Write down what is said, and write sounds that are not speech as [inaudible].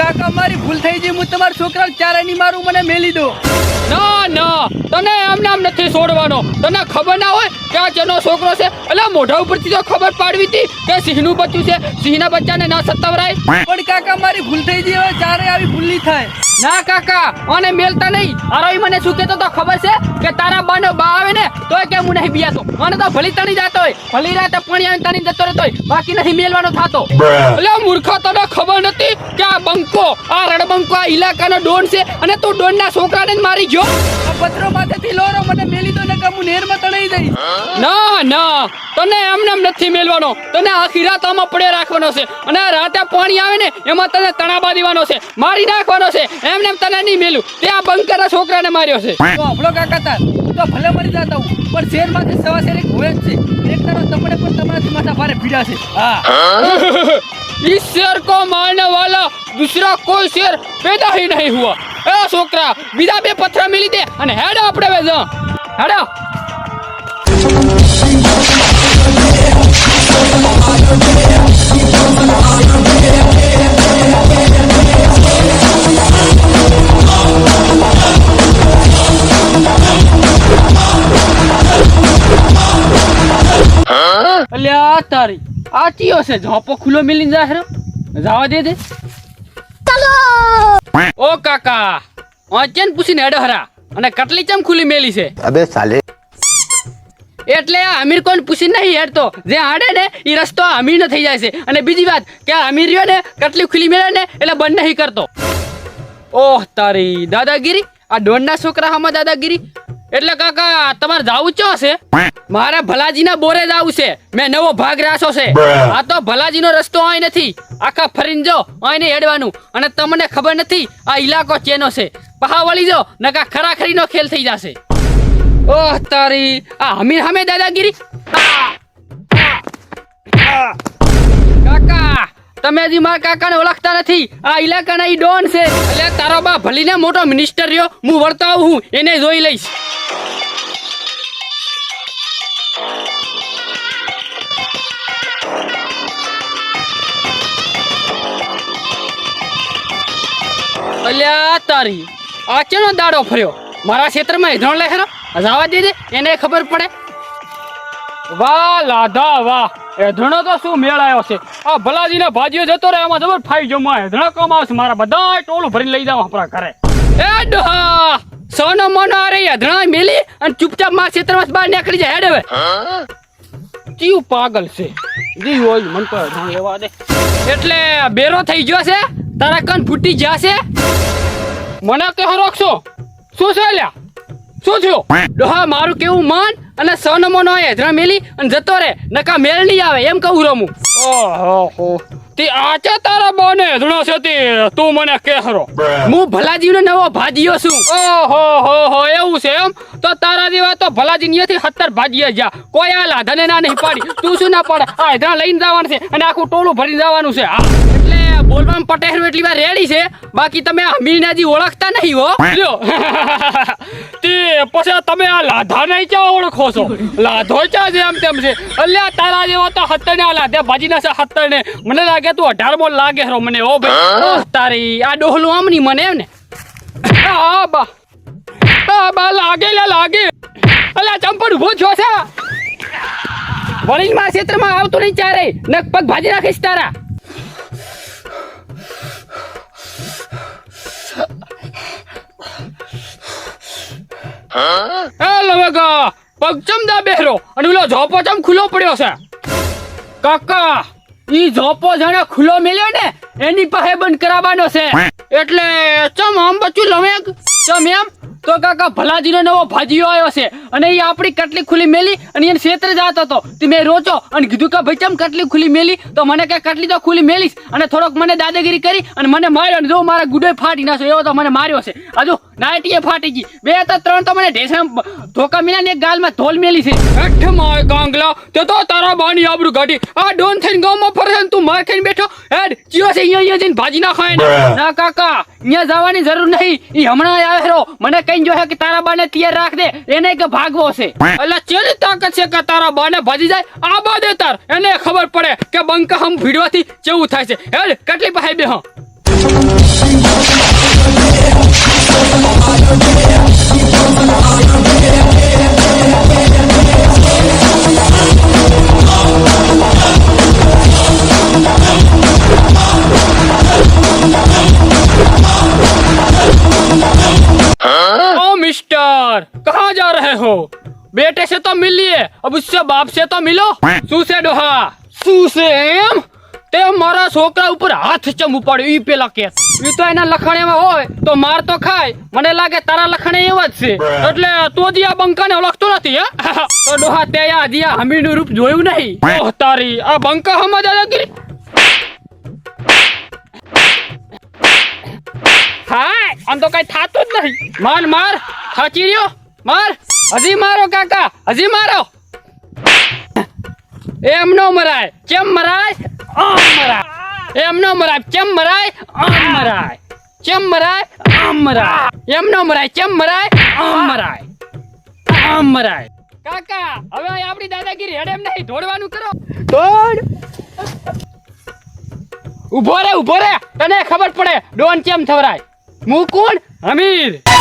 કાકા મારી ભૂલ થઈ ગઈ. હું તમારા છોકરા ચારે ની મારું મને મેલી દો. ના ના. તને એમ નામ નથી છોડવાનો. તને ખબર ના હોય કે આ જેનો છોકરો છે? એટલે મોઢા ઉપરથી તો ખબર પાડવી હતી કે સિંહનું બચ્ચું છે. સિંહના બચ્ચાને ના સત્તાવરાય પણ કાકા મારી ભૂલ થઈ ગઈ હવે ચારે આવી ભૂલ નહીં થાય. ના કાકા અને મેલતા નહીં. અરે મને શું કહેતો તો ખબર છે કે તારા બાનો બા આવે ને તોય કે હું નહીં બિયાતો. મને તો ભલી તણી જતો હોય. ભલી રાતે પાણી આવીને તણી જતો રહેતો બાકી નહીં મેલવાનો થાતો. એટલે મૂર્ખ તને ખબર નથી કે આ બંકો આ રણબંકો આ ઇલાકાનો ડોન છે? અને તું ડોનના છોકરાને મારી ગયો આ પત્રો માથેથી લોરો મને મેલી દો ને કે હું નેરમાં તણાઈ જઈશ ના ના તને એમને એમ નથી મેલવાનો તને આખી રાત આમાં પડે રાખવાનો છે અને આ રાતે પાણી આવે ને એમાં તને તણાબા દેવાનો છે મારી નાખવાનો છે એમને એમ તને નહીં મેલું તે આ બંકરના છોકરાને માર્યો છે તો હફળો કાકા તાર હું તો ભલે મરી જતા હું પણ શેર માંથી સવા શેર એક હોય જ છે એક તરફ તમને પણ તમારાથી માથા ભારે પીડા છે હા इस शेर को मारने वाला दूसरा कोई शेर पैदा ही नहीं हुआ ए છોકરા, બીજા બે પથરા મિલી દે અને હેડો આપણે બે જા. હેડો. અલ્યા, તારી આ ચિયો છે. ઝોપો ખુલ્લો મિલી જા જવા દે દે. ઓ કાકા ઓચેન પૂછીને હેડો હરા અને કટલી ચમ ખુલી મેલી છે? અબે સાલે. એટલે આ અમીર કોણ પૂછી નહીં હેડતો જે હાડે ને એ રસ્તો આ અમીર થઈ જાય છે. અને બીજી વાત કે આ અમીર રહ્યો ને કટલી ખુલી મેળે ને એટલે બંધ નહીં કરતો. ઓહ તારી દાદાગીરી? આ ડોનના છોકરા હામાં દાદાગીરી? એટલે કાકા તમારે જાવું ચો છે? મારે ભલાજીના બોરે જાવું છે. મેં નવો ભાગ રાખ્યો છે. આ તો ભલાજીનો રસ્તો અહીં નથી. આખા ફરીને જો અહીં હેડવાનું. અને તમને ખબર નથી આ ઇલાકો ચેનો છે. પહા વળી જો નકા ખરાખરીનો ખેલ થઈ જશે. ઓહ તારી. આ હમીર હમે દાદાગીરી! કાકા તમે હજી મારા કાકાને ઓળખતા નથી. આ ઇલાકાના ઈ ડોન છે. એટલે તારો બા ભલીને મોટો મિનિસ્ટર રહ્યો. હું વળતો આવું હું એને જોઈ લઈશ. અલ્યા, તારી. આ ચેનો દાડો ફર્યો? મારા ક્ષેત્રમાં હેધણ લે ખરો જવા દે દે એને ખબર પડે. વાહ, લાધા, વાહ. હેધણો તો શું મેળ આવ્યો છે? આ ભલાજીને ભાજીઓ જતો રહે આમાં જબર ફાઈ જમવા હેધણો આવશે મારા બધા ટોળું ભરીને લઈ જાવ આપણા ઘરે. એ ડોહા, સોનો મોનો અરે હેધણો મેલી અને ચૂપચાપ મારા ક્ષેત્રમાં બહાર નીકળી જાય હેડ હવે. ચિયું પાગલ છે. જી હોય, મન પર હેધણો દે. એટલે બેરો થઈ ગયો છે? તારા કન ફૂટી જશે? મને કે રોકશો? શું છે લ્યા શું થયું? ડોહા મારું કેવું માન અને સોનો મોનો હેધરા મેલી અને જતો રે નકા મેલ નહીં આવે એમ કહું રમું. ઓહો. તે આચે તારા બોને હેધણો છે તે તું મને કે હરો હું ભલાજીનો નવો ભાજીયો છું. ઓહો હો હો એવું છે એમ? તો તારા જેવા તો ભલાજી નિયથી સત્તર ભાજીએ જા કોઈ આ લાધાને ના નહીં પાડી. તું શું ના પાડે? આ હેધરા લઈને જવાનું છે અને આખું ટોળું ભરીને જવાનું છે. હા. એટલે બોલવામાં પટેલ એટલી વાર રેડી છે. બાકી તમે અમીનાજી ઓળખતા નહીં હો. લ્યો. [laughs] તે પછી તમે આ લાધા નહીં ચા ઓળખો છો? લાધો ક્યાં છે આમ તેમ છે? અલ્યા તારા જેવો તો હત્તર ને આ લાધે ભાજી ના છે હત્તર ને મને લાગે તું અઢાર બોલ લાગે રો મને ઓ ભાઈ. તારી આ ડોહલું આમ નહીં મને એમ ને. આ બા. આ બા લાગે લે લાગે. અલ્યા ચંપડ ઊભો છો છે. વળીને માં ક્ષેત્રમાં આવતું નહીં ચારે નક પગ ભાજી રાખીશ તારા. એ લવેગા પગચમ દા બેહરો અને ઓલો ઝોપો ચમ ખુલ્લો પડ્યો છે? કાકા ઈ ઝોપો જાણે ખુલ્લો મેલ્યો ને એની પાસે બંધ કરાવવાનો છે. એટલે ચમ આમ બચ્યું લવેગ? ચમ એમ? તો કાકા ભલાજીનો નવો ભાજીઓ આવ્યો છે. અને એ આપણી કટલી ખુલ્લી મેલી અને એને ક્ષેત્ર જાતો હતો. તે મેં રોચો અને કીધું કે ભાઈ ચમ કટલી ખુલ્લી મેલી? તો મને કે કટલી તો ખુલ્લી મેલીશ. અને થોડોક મને દાદાગીરી કરી અને મને માર્યો અને જો મારા ગુડે ફાટી નાખ્યો એવો તો મને માર્યો છે. હજુ નાઇટીએ ફાટી ગઈ. બે તો ત્રણ તો મને ઢેસા ધોકા મિલા ને એક ગાલમાં ધોલ મેલી છે. અઠ માય ગાંગલા તે તો તારા બાની આબરૂ ગાડી આ ડોન થઈને ગામમાં ફરે તું માર ખાઈને બેઠો? હેડ જીઓ છે અહીંયા અહીંયા જઈને ભાજી ના. ખાય ના કાકા અહીંયા જવાની જરૂર નહીં. એ હમણાં આવ્યો. મને કઈ જો કે તારા બાને તૈયાર રાખ દે એને કે ભાગવો છે. એટલે ચેલી તાકાત છે કે તારા બાને ભાજી જાય? આ બાદે તાર. એને ખબર પડે કે બંકા હમ ભીડવાથી કેવું થાય છે. હેલ કેટલી પાસે બે હા कहाँ जा रहे हो बेटे से तो मिल लिए अब उससे बाप से तो मिलो શું છે ડોહા શું છે એમ તે મારા છોકરા ઉપર હાથ ચમ ઉપાડ્યો ઈ પેલા કે ઈ તો એના લખણેમાં હોય તો માર તો ખાય મને લાગે તારા લખણે એવા જ છે એટલે તો જ આ બંકાને ઓળખતો નથી હે તો ડોહા તે આ દિયા હમીનું રૂપ જોયું નહીં ઓહ તારી આ બંકા હમા દાદાગીરી હાય આમ તો કઈ થાતું જ નહીં માર માર થાચી રહ્યો માર હજી મારો કાકા, હજી મારો. એમ નો મરાય. કેમ મરાય? આમ મરાય. એમ નો મરાય. કેમ મરાય? આમ મરાય. કેમ મરાય? આમ મરાય. એમ નો મરાય. કેમ મરાય? આમ મરાય. આમ મરાય. કાકા, હવે આપણી દાદાગીરી હેડેમ નહીં. ઢોળવાનું કરો. ઢોળ ઊભો રે ઊભો રે. તને ખબર પડે ડોન કેમ થવરાય? હું હમીર.